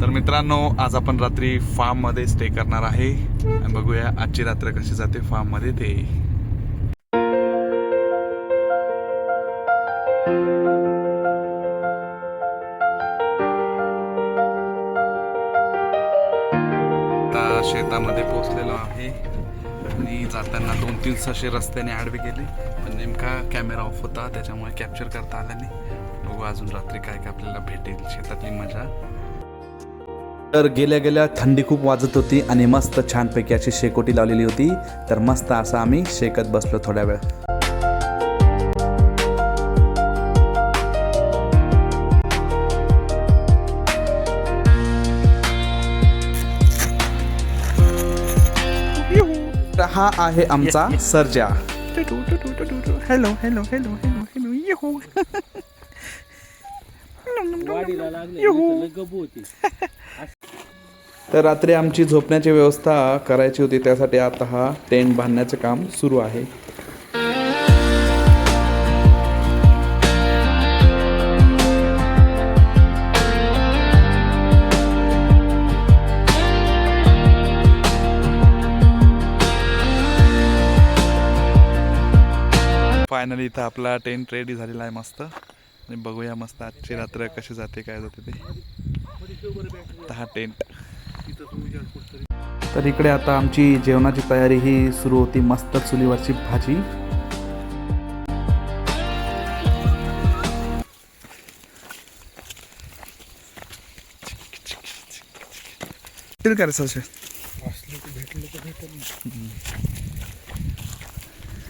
तर मित्रांनो आज आपण रात्री फार्ममध्ये स्टे करणार आहे. आणि बघूया आजची रात्र कशी जाते फार्ममध्ये ते. आता शेतामध्ये पोहोचलेलो आहे. आणि जाताना दोन तीन सशे रस्त्याने आडवे गेले. पण नेमका कॅमेरा ऑफ होता त्याच्यामुळे कॅप्चर करता आला नाही. बघू अजून रात्री काय काय आपल्याला भेटेल शेतातली मजा. तर गेल्या गेल्या थंडी खूप वाजत होती आणि मस्त छानपैकी अशी शेकोटी लावलेली होती. तर मस्त असं आम्ही शेकत बसलो थोड्या वेळ. तर हा आहे आमचा Sarja. Hello hello hello hello hello येहो वाडीला लागले गबू होती. तर रात्री आमची झोपण्याची व्यवस्था करायची होती त्यासाठी आता हा टेंट बांधण्याचं काम सुरू आहे. फायनली इथं आपला टेंट रेडी झालेला आहे मस्त. आणि बघूया मस्त आजची रात्र कशी जाते काय जाते ते. आता हा टेंट. तर इकडे आता आमची जेवणाची तयारी ही सुरू होती मस्त चुलीवरची भाजी.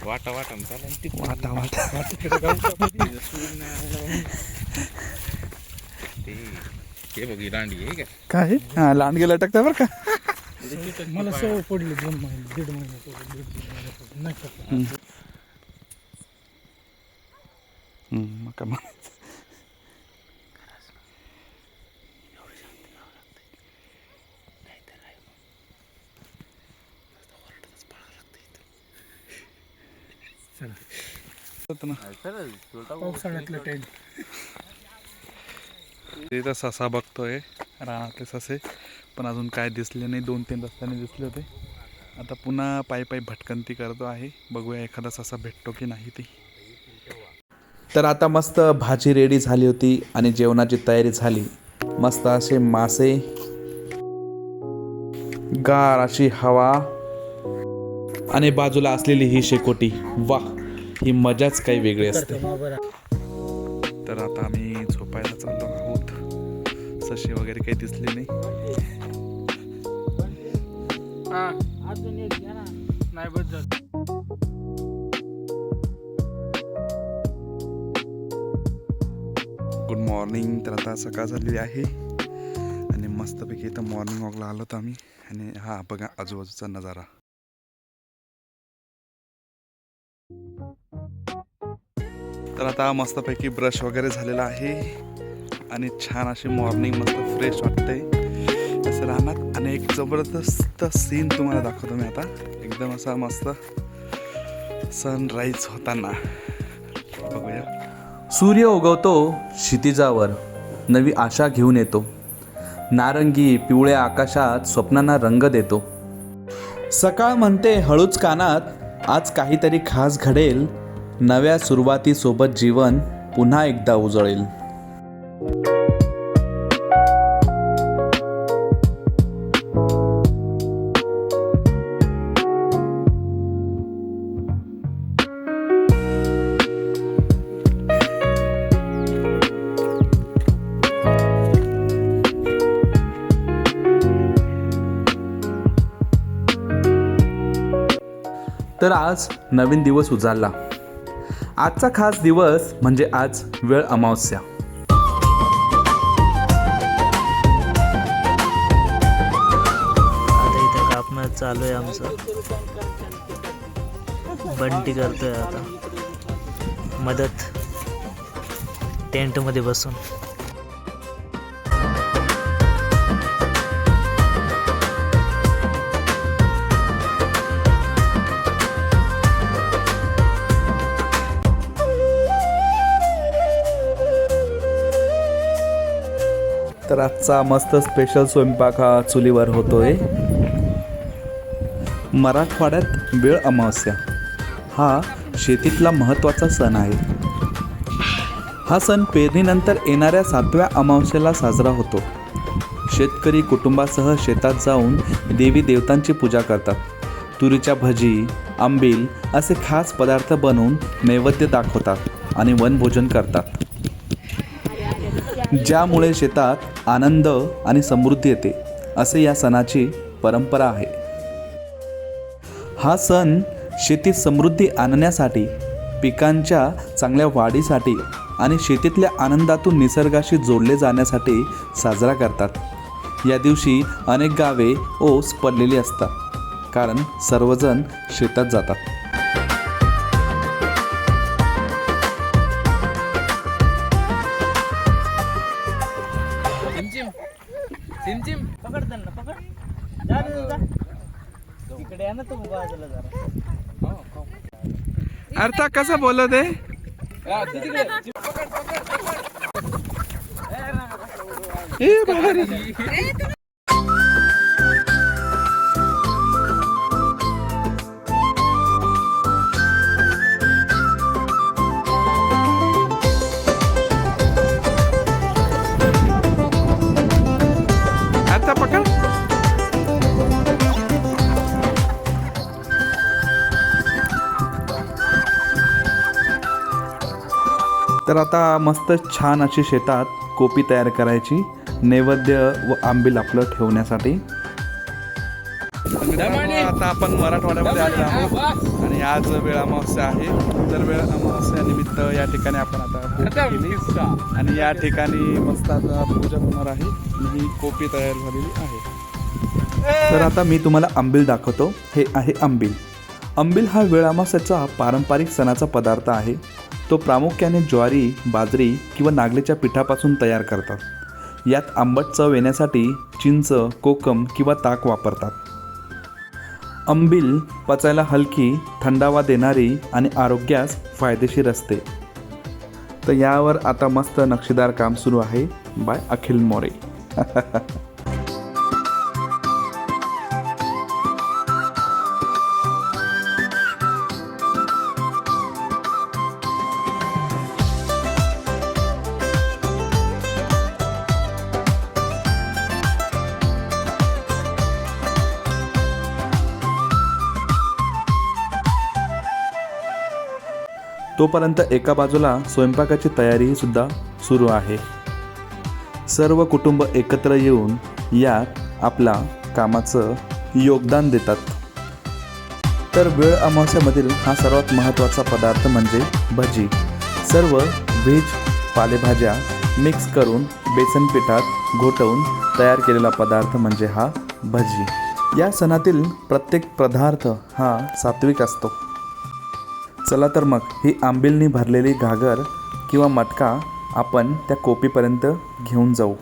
वाटा वाटा ती वाटा वाटा. हे बघ ही आहे का काय? हा लांडगे लटकता बरं का? मला सवय पडली दोन महिने दीड महिन्यापासून दीड महिन्यापासून नाही का? हम्म, मग काय म्हणायचं. होतं ना. पावसाळ्यातलं टेंट तिथं ससा बघतोय रानातले ससे. पण अजून काय दिसले नाही दोन तीन रस्त्याने दिसले होते. आता पुन्हा पायी पायी भटकंती करतो आहे. बघूया एखादा ससा भेटतो की नाही ती. तर आता मस्त भाजी रेडी झाली होती आणि जेवणाची तयारी झाली. मस्त असे मासे. गार अशी हवा. आणि बाजूला असलेली ही शेकोटी. वाह ही मजाच काही वेगळी असते. तर आता आम्ही झोपायला चाललो आहोत. ससे वगैरे काही दिसले नाही. गुड मॉर्निंग तर आता सकाळ झालेली आहे. आणि मस्तपैकी इथं मॉर्निंग वॉकला आलो होतो आम्ही. आणि हा बघा आजूबाजूचा नजारा. तर आता मस्तपैकी ब्रश वगैरे झालेला आहे. आणि छान अशी मॉर्निंग मस्त फ्रेश वाटते असं राहणार. आणि एक जबरदस्त सीन तुम्हाला दाखवतो मी आता. एकदम असा मस्त सनराईज होताना. बघूया. सूर्य उगवतो क्षितिजावर. नवी आशा घेऊन येतो. नारंगी पिवळ्या आकाशात स्वप्नांना रंग देतो. सकाळ म्हणते हळूच कानात. आज काहीतरी खास घडेल. नव्या सुरुवातीसोबत जीवन पुन्हा एकदा उजळेल. तर आज नवीन दिवस उजाडला. आजचा खास दिवस म्हणजे आज वेळ अमावस्या. आता इथं कापणं चालू आहे आमचं. बंटी करतोय आता. मदत. टेंटमध्ये बसून. तर आजचा मस्त स्पेशल स्वयंपाक हा चुलीवर होतोय. मराठवाड्यात वेळ अमावस्या. हा शेतीतला महत्त्वाचा सण आहे. हा सण पेरणीनंतर येणाऱ्या सातव्या अमावस्येला साजरा होतो. शेतकरी कुटुंबासह शेतात जाऊन देवी देवतांची पूजा करतात. तुरीच्या भजी आंबील असे खास पदार्थ बनवून नैवेद्य दाखवतात आणि वनभोजन करतात. ज्यामुळे शेतात आनंद आणि समृद्धी येते असे या सणाची परंपरा आहे. हा सण शेतीत समृद्धी आणण्यासाठी पिकांच्या चांगल्या वाढीसाठी आणि शेतीतल्या आनंदातून निसर्गाशी जोडले जाण्यासाठी साजरा करतात. या दिवशी अनेक गावे ओस पडलेली असतात कारण सर्वजण शेतात जातात. अर्था कसं बोलत आहे? तर आता मस्त छान अशी शेतात कोपी तयार करायची नैवेद्य व आंबील आपलं ठेवण्यासाठी. आता आपण मराठवाड्यामध्ये आलो आहोत. आणि आज वेळ अमावस्या आहे. तर वेळ अमावस्या निमित्त या ठिकाणी आपण आता केली. आणि या ठिकाणी मस्त आता पूजा होणार आहे. आणि ही कोपी तयार झालेली आहे. तर आता मी तुम्हाला आंबील दाखवतो. हे आहे आंबील. आंबील हा वेळामासाचा पारंपरिक सणाचा पदार्थ आहे. तो प्रामुख्याने ज्वारी बाजरी किंवा नागलीच्या पिठापासून तयार करतात. यात आंबट चव येण्यासाठी चिंच कोकम किंवा ताक वापरतात. आंबील पचायला हलकी थंडावा देणारी आणि आरोग्यास फायदेशीर असते. तर यावर आता मस्त नक्षीदार काम सुरू आहे. बाय अखिल मोरे. तोपर्यंत एका बाजूला स्वयंपाकाची तयारीही सुद्धा सुरू आहे. सर्व कुटुंब एकत्र येऊन यात आपला कामाचं योगदान देतात. तर वेळ अमावस्यामधील हा सर्वात महत्त्वाचा पदार्थ म्हणजे भजी. सर्व व्हेज पालेभाज्या मिक्स करून बेसन पिठात घोटवून तयार केलेला पदार्थ म्हणजे हा भजी. या सणातील प्रत्येक पदार्थ हा सात्विक असतो. चला तर मग ही आंबिलनी भरलेली घागर किंवा मटका आपण त्या कोपीपर्यंत घेऊन जाऊ.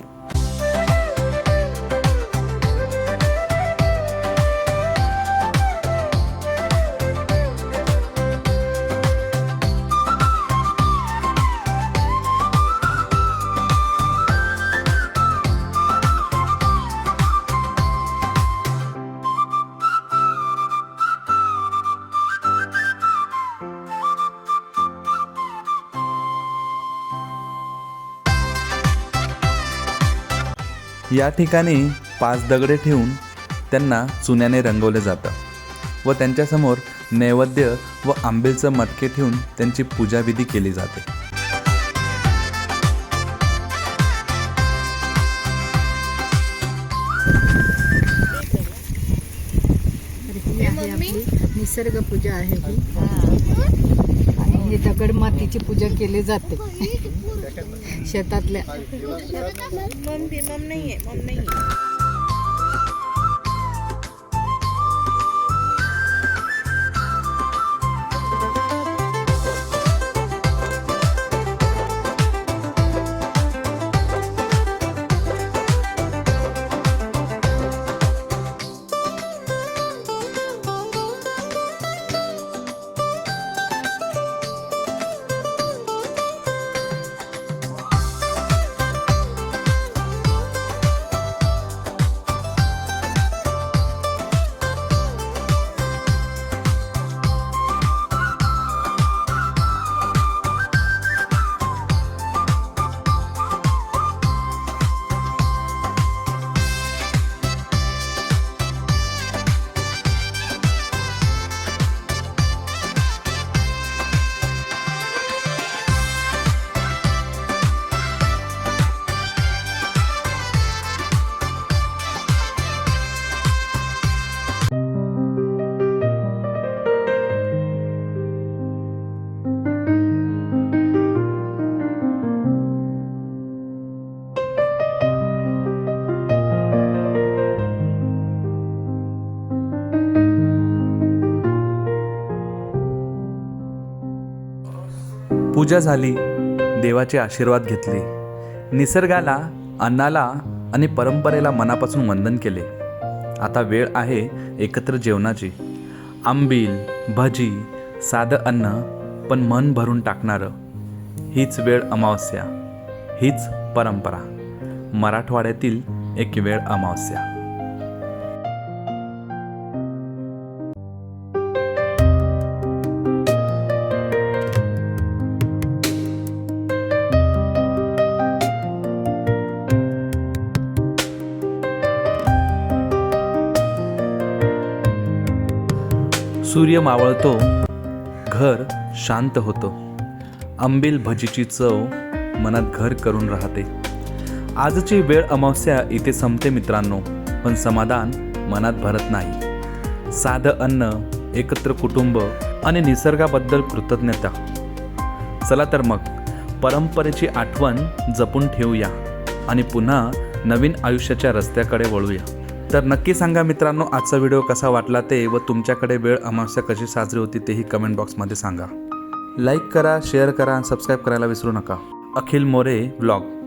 या ठिकाणी पाच दगडे ठेवून त्यांना चुन्याने रंगवले जातं व त्यांच्यासमोर नैवेद्य व आंबेलचं मटके ठेवून त्यांची पूजाविधी केली जाते. निसर्ग पूजा आहे ही. आणि दगड मातीची पूजा केली जाते. शेतातल्या. पूजा झाली देवाचे आशीर्वाद घेतले. निसर्गाला अन्नाला आणि परंपरेला मनापासून वंदन केले. आता वेळ आहे एकत्र जेवणाची. आंबील भजी साधं अन्न पण मन भरून टाकणारं. हीच वेळ अमावस्या. हीच परंपरा. मराठवाड्यातील एक वेळ अमावस्या. सूर्य मावळतो घर शांत होतं. आंबील भजीची चव मनात घर करून राहते. आजची वेळ अमावस्या इथे संपते मित्रांनो पण समाधान मनात भरत नाही. साधं अन्न एकत्र कुटुंब आणि निसर्गाबद्दल कृतज्ञता. चला तर मग परंपरेची आठवण जपून ठेवूया आणि पुन्हा नवीन आयुष्याच्या रस्त्याकडे वळूया. तर नक्की सांगा मित्रांनो आजचा व्हिडिओ कसा वाटला ते व तुमच्याकडे वेळ अमावस्या कशी साजरी होती तेही कमेंट बॉक्समध्ये सांगा. लाईक करा शेअर करा आणि सबस्क्राईब करायला विसरू नका. अखिल मोरे ब्लॉग.